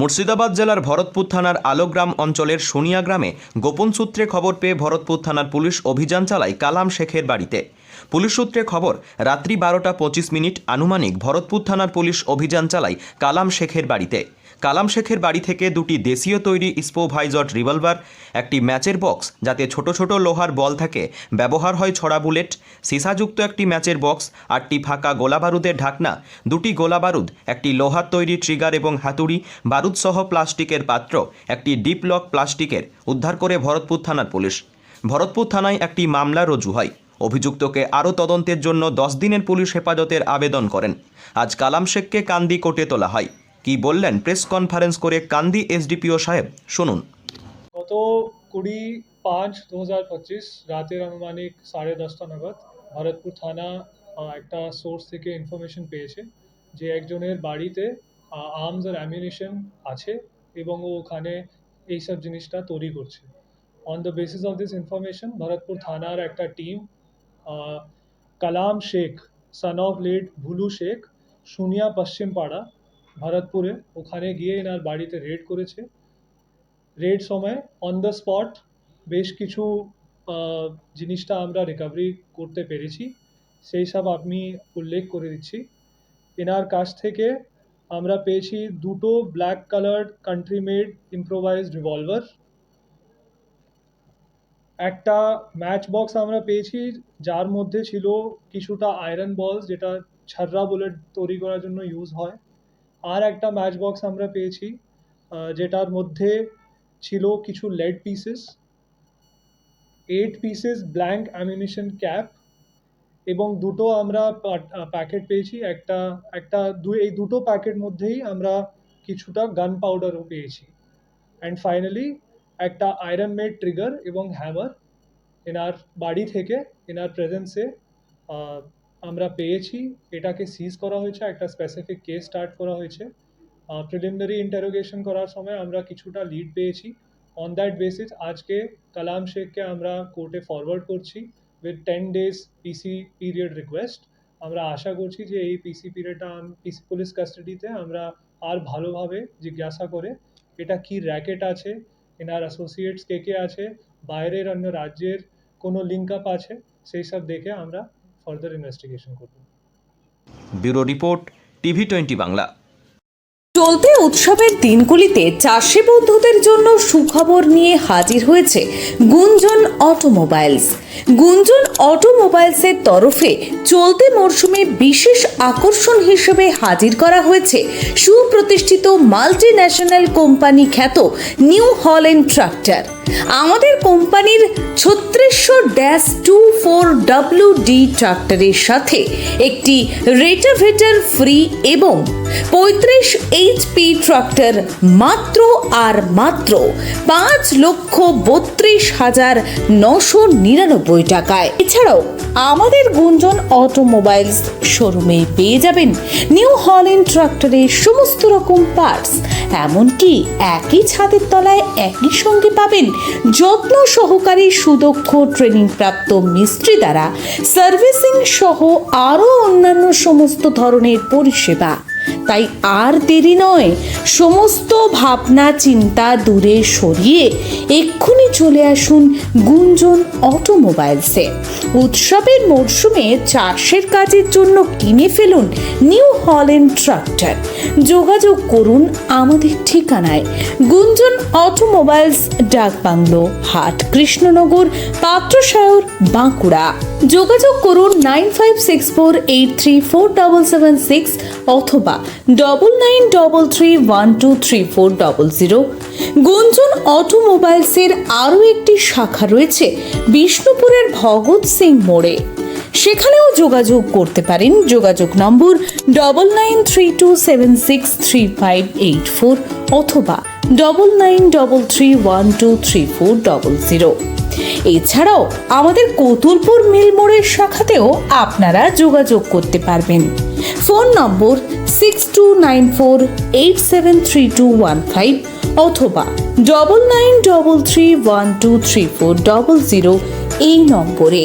মুর্শিদাবাদ জেলার ভরতপুর থানার আলোগ্রাম অঞ্চলের সোনিয়া গ্রামে গোপন সূত্রে খবর পেয়ে ভরতপুর থানার পুলিশ অভিযান চালায় কালাম শেখের বাড়িতে। পুলিশ সূত্রে খবর, রাত্রি বারোটা পঁচিশ মিনিট আনুমানিক ভরতপুর থানার পুলিশ অভিযান চালায় কালাম শেখের বাড়িতে। কালাম শেখের বাড়ি থেকে দুটি দেশীয় তৈরি স্পোভাইজট রিভলভার, একটি ম্যাচের বক্স যাতে ছোট ছোট লোহার বল থাকে, ব্যবহার হয় ছড়া বুলেট, সিসাযুক্ত একটি ম্যাচের বক্স, আটটি ফাঁকা গোলাবারুদের ঢাকনা, দুটি গোলাবারুদ, একটি লোহার তৈরি ট্রিগার এবং হাতুড়ি, বারুদসহ প্লাস্টিকের পাত্র, একটি ডিপ লক প্লাস্টিকের, উদ্ধার করে ভরতপুর থানার পুলিশ। ভরতপুর থানায় একটি মামলা রুজু হয়। অভিযুক্তকে আরও তদন্তের জন্য দশ দিনের পুলিশ হেফাজতের আবেদন করেন। আজ কালাম শেখকে কান্দি কোর্টে তোলা হয়। কি বললেন প্রেস কনফারেন্স করে কান্দি এসডিপিও সাহেব? শুনুন। গত কুড়ি পাঁচ দু হাজার পঁচিশ রাতের আনুমানিক সাড়ে দশটা নাগাদ ভরতপুর থানা একটা সোর্স থেকে ইনফরমেশন পেয়েছে যে একজনের বাড়িতে আর্মস আর অ্যামিউনিশন আছে এবং ও ওখানে এইসব জিনিসটা তৈরি করছে। On the basis of this information Bharatpur থানার একটা team Kalam Sheikh son of late Bhulu Sheikh Sunia পশ্চিম পাড়া ভরতপুরে। ওখানে গিয়ে এনার বাড়িতে রেড করেছে। রেড সময় অন দ্য স্পট বেশ কিছু জিনিসটা আমরা রিকভারি করতে পেরেছি। সেই সব আমি উল্লেখ করে দিচ্ছি। এনার কাছ থেকে আমরা পেয়েছি দুটো black coloured country made improvised revolver একটা ম্যাচ বক্স আমরা পেয়েছি, যার মধ্যে ছিল কিছুটা আয়রন বলস যেটা ছাররা বুলেট তৈরি করার জন্য ইউজ হয়। আর একটা ম্যাচ বক্স আমরা পেয়েছি যেটার মধ্যে ছিল কিছু lead pieces eight pieces blank ammunition cap এবং দুটো আমরা প্যাকেট পেয়েছি। একটা একটা দু, এই দুটো প্যাকেট মধ্যেই আমরা কিছুটা গান পাউডারও পেয়েছি। অ্যান্ড ফাইনালি একটা আয়রন মেড ট্রিগার এবং হ্যামার এনার বাড়ি থেকে, এনার প্রেজেন্সে আমরা পেয়েছি, এটাকে সিজ করা হয়েছে, একটা স্পেসিফিক কেস স্টার্ট করা হয়েছে। প্রিলিমিনারি ইন্টারোগেশন করার সময় আমরা কিছুটা লিড পেয়েছি। অন দ্যাট বেসিস আজকে কালাম শেখকে আমরা কোর্টে ফরওয়ার্ড করছি with ten days PC period request আমরা আশা করছি যে এই পিসি পিরিয়ডটা পিসি পুলিশ কাস্টাডিতে আমরা আর ভালোভাবে জিজ্ঞাসা করে এটা কি র্যাকেট আছে, এনার অ্যাসোসিয়েটস কে কে আছে, বাইরের অন্য রাজ্যের কোনো লিঙ্ক আপ আছে, সেই সব দেখে আমরা ফার্দার ইনভেস্টিগেশন করব। Bureau report TV twenty Bangla. চলতি উৎসবের দিনগুলিতে চাষি বন্ধুদের জন্য সুখবর নিয়ে হাজির হয়েছে গুঞ্জন অটোমোবাইলস। গুঞ্জন অটোমোবাইলসের তরফে চলতি মরশুমে বিশেষ আকর্ষণ হিসেবে হাজির করা হয়েছে সুপ্রতিষ্ঠিত মাল্টি ন্যাশনাল কোম্পানি খ্যাত নিউ হল্যান্ড ট্রাক্টর। আমাদের কোম্পানির ছত্রিশশো dash two four W D ট্রাক্টরের সাথে একটি রেটাভেটার ফ্রি এবং পঁয়ত্রিশ এইচপি ট্রাক্টর মাত্র আর মাত্র পাঁচ লক্ষ বত্রিশ হাজার নশো নিরানব্বই টাকায়। এছাড়াও আমাদের গুঞ্জন অটোমোবাইলস শোরুমে পেয়ে যাবেন নিউ হল্যান্ড ট্রাক্টরের সমস্ত রকম পার্টস। এমনকি একই ছাদের তলায় একই সঙ্গে পাবেন যত্ন সহকারী সুদক্ষ ট্রেনিং প্রাপ্ত মিস্ত্রি দ্বারা সার্ভিসিং সহ আরও অন্যান্য সমস্ত ধরনের পরিষেবা। তাই আর দেরি নয়, সমস্ত ভাবনা চিন্তা দূরে সরিয়ে এক্ষুনি চলে আসুন গুঞ্জন অটোমোবাইলসে। উৎসবের মরশুমে চাষের কাজের জন্য কিনে ফেলুন নিউ হল্যান্ড ট্রাক্টর। যোগাযোগ করুন আমাদের ঠিকানায়। গুঞ্জন অটোমোবাইলস ডাকবাংলো হাট, কৃষ্ণনগর, পাত্রসায়র, বাঁকুড়া। যোগাযোগ করুন nine five six four eight three four double seven six অথবা double nine double three one two three four double zero. Gunjan অটোমোবাইলসের আরও একটি শাখা রয়েছে, বিষ্ণুপুরের ভগৎ সিং মোড়ে। সেখানেও যোগাযোগ করতে পারেন। যোগাযোগ নম্বর double nine three two seven six three five eight four অথবা double nine double three one two three four double zero এছাড়াও আমাদের কতুলপুর মিল মোড়ের শাখাতেও আপনারা যোগাযোগ করতে পারবেন। ফোন নম্বর six two nine four eight seven three two one five অথবা double nine double three one two three four double zero এই নম্বরে।